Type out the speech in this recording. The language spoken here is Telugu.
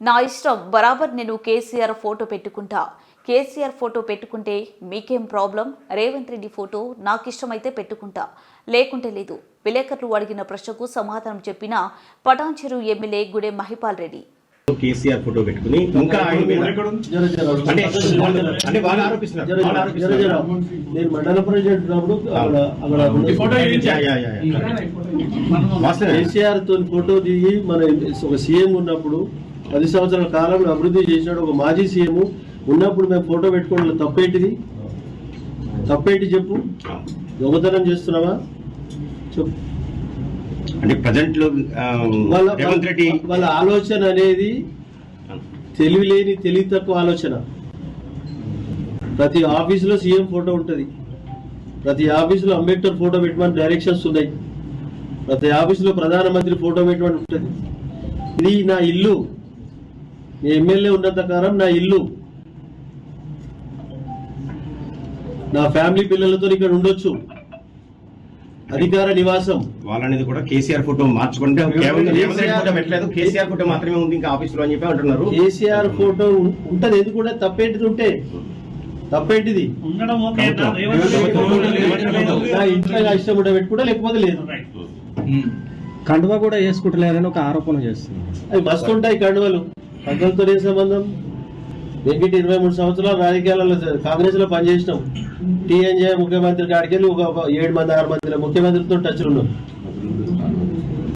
నా ఇష్టం బరాబర్ నేను కేసీఆర్ ఫోటో పెట్టుకుంటా కేసీఆర్ ఫోటో పెట్టుకుంటే మీకేం ప్రాబ్లం రేవంత్ రెడ్డి ఫోటో నాకు ఇష్టమైతే పెట్టుకుంటా లేకుంటే లేదు విలేకరులు అడిగిన ప్రశ్నకు సమాధానం చెప్పిన Patancheru MLA Gudem Mahipal Reddy KCR photo పెట్టుకుని ఇంకా ఆయన మీద అంటే వాళ్ళు ఆరోపిస్తున్నారు నేను మండల ప్రెసిడెంట్ ఉన్నప్పుడు. కేసీఆర్తో ఫోటో దిగి మన ఒక సీఎం ఉన్నప్పుడు పది సంవత్సరాల కాలంలో అభివృద్ధి చేసినాడు ఒక మాజీ సీఎం ఉన్నప్పుడు మేము ఫోటో పెట్టుకోవడం తప్పేంటిది? తప్పేంటి చెప్పు? దొంగతనం చేస్తున్నావా? చెప్పు. అంటే ప్రజెంట్లో వాళ్ళ ఆలోచన అనేది తెలివి లేని తెలివి తక్కువ ఆలోచన. ప్రతి ఆఫీసులో సీఎం ఫోటో ఉంటుంది. ప్రతి ఆఫీసులో అంబేద్కర్ ఫోటో పెట్టమని డైరెక్షన్స్ ఉన్నాయి. ప్రతి ఆఫీసులో ప్రధానమంత్రి ఫోటో పెట్టమని ఉంటుంది. ఇది నా ఇల్లు. ఎమ్మెల్యే ఉన్నంత కాలం నా ఇల్లు. నా ఫ్యామిలీ పిల్లలతో ఇక్కడ ఉండొచ్చు. అధికార నివాసం. వాళ్ళనేది కూడా కేసీఆర్ ఫోటో మార్చుకుంటే కేసీఆర్ ఫోటో మాత్రమే ఉంది ఇంకా ఆఫీస్లో అని చెప్పి అంటున్నారు. కేసీఆర్ ఫోటో ఉంటది. ఎందుకు కూడా తప్పేంటిది ఉంటే? తప్పేంటిది? నా ఇంట్లో నా ఇష్టం ఉంటే పెట్టుకుంటా లేకపోతే లేదు. కండువా కూడా వేసుకుంటలేరని ఒక ఆరోపణ చేస్తుంది అవి మస్తు ఉంటాయి కండువలు. కండువలతో సంబంధం? వెంకట ఇరవై మూడు సంవత్సరాలు రాజకీయాలలో కాంగ్రెస్లో పనిచేసినాం. టీఎన్జే ముఖ్యమంత్రి కాడికి వెళ్ళి ఒక ఒక ఏడు మంది ఆరు మంది ముఖ్యమంత్రితో టచ్ ఉన్నాం.